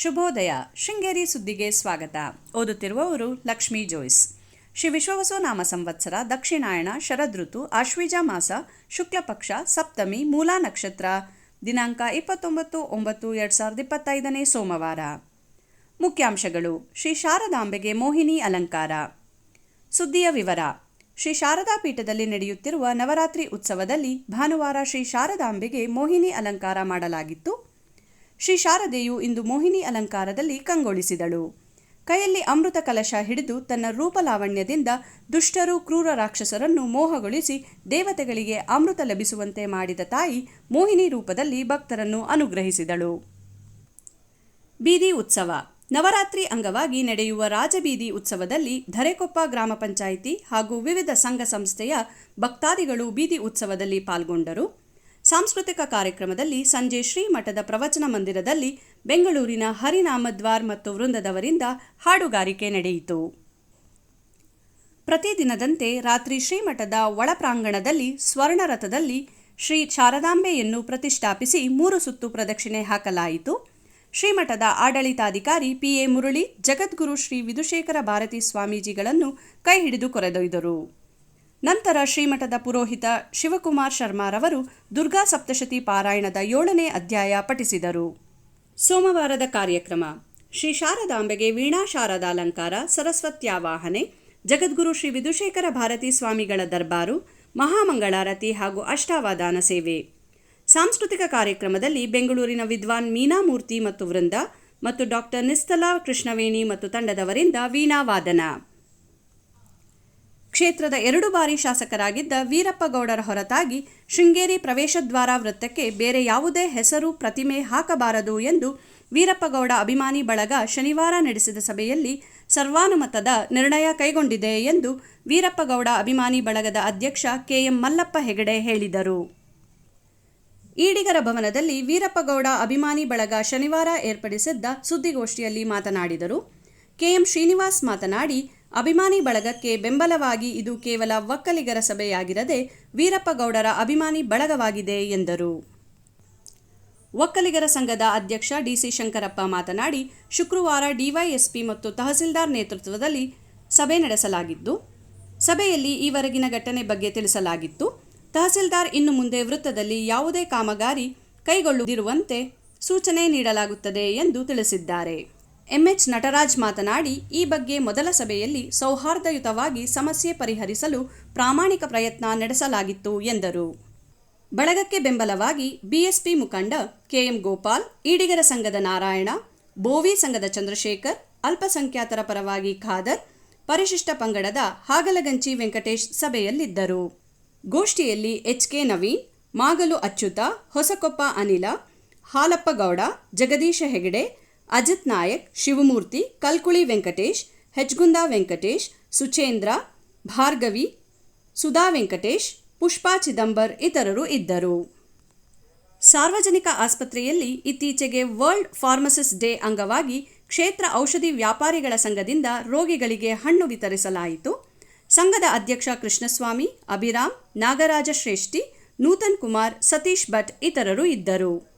ಶುಭೋದಯ, ಶೃಂಗೇರಿ ಸುದ್ದಿಗೆ ಸ್ವಾಗತ. ಓದುತ್ತಿರುವವರು ಲಕ್ಷ್ಮೀ ಜೋಯ್ಸ್. ಶ್ರೀ ವಿಶ್ವವಸು ನಾಮ ಸಂವತ್ಸರ, ದಕ್ಷಿಣಾಯಣ, ಶರದೃತು, ಆಶ್ವೀಜ ಮಾಸ, ಶುಕ್ಲಪಕ್ಷ, ಸಪ್ತಮಿ, ಮೂಲಾ ನಕ್ಷತ್ರ. ದಿನಾಂಕ ಇಪ್ಪತ್ತೊಂಬತ್ತು, ಒಂಬತ್ತು, ಎರಡು ಸಾವಿರದ ಇಪ್ಪತ್ತೈದನೇ ಸೋಮವಾರ. ಮುಖ್ಯಾಂಶಗಳು, ಶ್ರೀ ಶಾರದಾಂಬೆಗೆ ಮೋಹಿನಿ ಅಲಂಕಾರ. ಸುದ್ದಿಯ ವಿವರ, ಶ್ರೀ ಶಾರದಾ ಪೀಠದಲ್ಲಿ ನಡೆಯುತ್ತಿರುವ ನವರಾತ್ರಿ ಉತ್ಸವದಲ್ಲಿ ಭಾನುವಾರ ಶ್ರೀ ಶಾರದಾಂಬೆಗೆ ಮೋಹಿನಿ ಅಲಂಕಾರ ಮಾಡಲಾಗಿತ್ತು. ಶ್ರೀ ಶಾರದೆಯು ಇಂದು ಮೋಹಿನಿ ಅಲಂಕಾರದಲ್ಲಿ ಕಂಗೊಳಿಸಿದಳು. ಕೈಯಲ್ಲಿ ಅಮೃತ ಕಲಶ ಹಿಡಿದು ತನ್ನ ರೂಪಲಾವಣ್ಯದಿಂದ ದುಷ್ಟರು ಕ್ರೂರ ರಾಕ್ಷಸರನ್ನು ಮೋಹಗೊಳಿಸಿ ದೇವತೆಗಳಿಗೆ ಅಮೃತ ಲಭಿಸುವಂತೆ ಮಾಡಿದ ತಾಯಿ ಮೋಹಿನಿ ರೂಪದಲ್ಲಿ ಭಕ್ತರನ್ನು ಅನುಗ್ರಹಿಸಿದಳು. ಬೀದಿ ಉತ್ಸವ. ನವರಾತ್ರಿ ಅಂಗವಾಗಿ ನಡೆಯುವ ರಾಜಬೀದಿ ಉತ್ಸವದಲ್ಲಿ ಧರೆಕೊಪ್ಪ ಗ್ರಾಮ ಪಂಚಾಯಿತಿ ಹಾಗೂ ವಿವಿಧ ಸಂಘ ಸಂಸ್ಥೆಯ ಭಕ್ತಾದಿಗಳು ಬೀದಿ ಉತ್ಸವದಲ್ಲಿ ಪಾಲ್ಗೊಂಡರು. ಸಾಂಸ್ಕೃತಿಕ ಕಾರ್ಯಕ್ರಮದಲ್ಲಿ ಸಂಜೆ ಶ್ರೀಮಠದ ಪ್ರವಚನ ಮಂದಿರದಲ್ಲಿ ಬೆಂಗಳೂರಿನ ಹರಿನಾಮದ್ವಾರ್ ಮತ್ತು ವೃಂದದವರಿಂದ ಹಾಡುಗಾರಿಕೆ ನಡೆಯಿತು. ಪ್ರತಿದಿನದಂತೆ ರಾತ್ರಿ ಶ್ರೀಮಠದ ಒಳ ಪ್ರಾಂಗಣದಲ್ಲಿ ಸ್ವರ್ಣರಥದಲ್ಲಿ ಶ್ರೀ ಶಾರದಾಂಬೆಯನ್ನು ಪ್ರತಿಷ್ಠಾಪಿಸಿ ಮೂರು ಸುತ್ತು ಪ್ರದಕ್ಷಿಣೆ ಹಾಕಲಾಯಿತು. ಶ್ರೀಮಠದ ಆಡಳಿತಾಧಿಕಾರಿ ಪಿಎ ಮುರಳಿ, ಜಗದ್ಗುರು ಶ್ರೀ ವಿಧುಶೇಖರ ಭಾರತಿ ಸ್ವಾಮೀಜಿಗಳನ್ನು ಕೈ ಹಿಡಿದು ಕೊರೆದೊಯ್ದರು. ನಂತರ ಶ್ರೀಮಠದ ಪುರೋಹಿತ ಶಿವಕುಮಾರ್ ಶರ್ಮಾರವರು ದುರ್ಗಾ ಸಪ್ತಶತಿ ಪಾರಾಯಣದ ಏಳನೇ ಅಧ್ಯಾಯ ಪಠಿಸಿದರು. ಸೋಮವಾರದ ಕಾರ್ಯಕ್ರಮ. ಶ್ರೀ ಶಾರದಾಂಬೆಗೆ ವೀಣಾ ಶಾರದಾಲಂಕಾರ, ಸರಸ್ವತ್ಯಾವಾಹನೆ, ಜಗದ್ಗುರು ಶ್ರೀ ವಿಧುಶೇಖರ ಭಾರತೀ ಸ್ವಾಮಿಗಳ ದರ್ಬಾರು, ಮಹಾಮಂಗಳಾರತಿ ಹಾಗೂ ಅಷ್ಟಾವಧಾನ ಸೇವೆ. ಸಾಂಸ್ಕೃತಿಕ ಕಾರ್ಯಕ್ರಮದಲ್ಲಿ ಬೆಂಗಳೂರಿನ ವಿದ್ವಾನ್ ಮೀನಾಮೂರ್ತಿ ಮತ್ತು ವೃಂದ ಮತ್ತು ಡಾಕ್ಟರ್ ನಿಸ್ತಲಾ ಕೃಷ್ಣವೇಣಿ ಮತ್ತು ತಂಡದವರಿಂದ ವೀಣಾ ವಾದನ ಕ್ಷೇತ್ರದ ಎರಡು ಬಾರಿ ಶಾಸಕರಾಗಿದ್ದ ವೀರಪ್ಪಗೌಡರ ಹೊರತಾಗಿ ಶೃಂಗೇರಿ ಪ್ರವೇಶದ್ವಾರ ವೃತ್ತಕ್ಕೆ ಬೇರೆ ಯಾವುದೇ ಹೆಸರು, ಪ್ರತಿಮೆ ಹಾಕಬಾರದು ಎಂದು ವೀರಪ್ಪಗೌಡ ಅಭಿಮಾನಿ ಬಳಗ ಶನಿವಾರ ನಡೆಸಿದ ಸಭೆಯಲ್ಲಿ ಸರ್ವಾನುಮತದ ನಿರ್ಣಯ ಕೈಗೊಂಡಿದೆ ಎಂದು ವೀರಪ್ಪಗೌಡ ಅಭಿಮಾನಿ ಬಳಗದ ಅಧ್ಯಕ್ಷ ಕೆಎಂ ಮಲ್ಲಪ್ಪ ಹೆಗಡೆ ಹೇಳಿದರು. ಈಡಿಗರ ಭವನದಲ್ಲಿ ವೀರಪ್ಪಗೌಡ ಅಭಿಮಾನಿ ಬಳಗ ಶನಿವಾರ ಏರ್ಪಡಿಸಿದ್ದ ಸುದ್ದಿಗೋಷ್ಠಿಯಲ್ಲಿ ಮಾತನಾಡಿದರು. ಕೆಎಂ ಶ್ರೀನಿವಾಸ್ ಮಾತನಾಡಿ ಅಭಿಮಾನಿ ಬಳಗಕ್ಕೆ ಬೆಂಬಲವಾಗಿ ಇದು ಕೇವಲ ಒಕ್ಕಲಿಗರ ಸಭೆಯಾಗಿರದೆ ವೀರಪ್ಪಗೌಡರ ಅಭಿಮಾನಿ ಬಳಗವಾಗಿದೆ ಎಂದರು. ಒಕ್ಕಲಿಗರ ಸಂಘದ ಅಧ್ಯಕ್ಷ ಡಿಸಿ ಶಂಕರಪ್ಪ ಮಾತನಾಡಿ, ಶುಕ್ರವಾರ ಡಿವೈಎಸ್ಪಿ ಮತ್ತು ತಹಸೀಲ್ದಾರ್ ನೇತೃತ್ವದಲ್ಲಿ ಸಭೆ ನಡೆಸಲಾಗಿದ್ದು ಸಭೆಯಲ್ಲಿ ಈವರೆಗಿನ ಘಟನೆ ಬಗ್ಗೆ ತಿಳಿಸಲಾಗಿತ್ತು. ತಹಸೀಲ್ದಾರ್ ಇನ್ನು ಮುಂದೆ ವೃತ್ತದಲ್ಲಿ ಯಾವುದೇ ಕಾಮಗಾರಿ ಕೈಗೊಳ್ಳದಿರುವಂತೆ ಸೂಚನೆ ನೀಡಲಾಗುತ್ತದೆ ಎಂದು ತಿಳಿಸಿದ್ದಾರೆ. ಎಂಎಚ್ ನಟರಾಜ್ ಮಾತನಾಡಿ, ಈ ಬಗ್ಗೆ ಮೊದಲ ಸಭೆಯಲ್ಲಿ ಸೌಹಾರ್ದಯುತವಾಗಿ ಸಮಸ್ಯೆ ಪರಿಹರಿಸಲು ಪ್ರಾಮಾಣಿಕ ಪ್ರಯತ್ನ ನಡೆಸಲಾಗಿತ್ತು ಎಂದರು. ಬಳಗಕ್ಕೆ ಬೆಂಬಲವಾಗಿ ಬಿಎಸ್ಪಿ ಮುಖಂಡ ಕೆಎಂ ಗೋಪಾಲ್, ಈಡಿಗರ ಸಂಘದ ನಾರಾಯಣ, ಬೋವಿ ಸಂಘದ ಚಂದ್ರಶೇಖರ್, ಅಲ್ಪಸಂಖ್ಯಾತರ ಪರವಾಗಿ ಖಾದರ್, ಪರಿಶಿಷ್ಟ ಪಂಗಡದ ಹಾಗಲಗಂಚಿ ವೆಂಕಟೇಶ್ ಸಭೆಯಲ್ಲಿದ್ದರು. ಗೋಷ್ಠಿಯಲ್ಲಿ ಎಚ್ಕೆ ನವೀನ್, ಮಾಗಲು ಅಚ್ಯುತ, ಹೊಸಕೊಪ್ಪ ಅನಿಲ, ಹಾಲಪ್ಪಗೌಡ, ಜಗದೀಶ ಹೆಗಡೆ ಅಜಿತ್ ನಾಯಕ್, ಶಿವಮೂರ್ತಿ, ಕಲ್ಕುಳಿ ವೆಂಕಟೇಶ್, ಹೆಚ್ಗುಂದ ವೆಂಕಟೇಶ್, ಸುಚೇಂದ್ರ, ಭಾರ್ಗವಿ, ಸುಧಾ ವೆಂಕಟೇಶ್, ಪುಷ್ಪಾ ಚಿದಂಬರ್ ಇತರರು ಇದ್ದರು. ಸಾರ್ವಜನಿಕ ಆಸ್ಪತ್ರೆಯಲ್ಲಿ ಇತ್ತೀಚೆಗೆ ವರ್ಲ್ಡ್ ಫಾರ್ಮಸಿಸ್ಟ್ ಡೇ ಅಂಗವಾಗಿ ಕ್ಷೇತ್ರ ಔಷಧಿ ವ್ಯಾಪಾರಿಗಳ ಸಂಘದಿಂದ ರೋಗಿಗಳಿಗೆ ಹಣ್ಣು ವಿತರಿಸಲಾಯಿತು. ಸಂಘದ ಅಧ್ಯಕ್ಷ ಕೃಷ್ಣಸ್ವಾಮಿ, ಅಭಿರಾಮ್, ನಾಗರಾಜ ಶ್ರೇಷ್ಠಿ, ನೂತನ್ ಕುಮಾರ್, ಸತೀಶ್ ಭಟ್ ಇತರರು ಇದ್ದರು.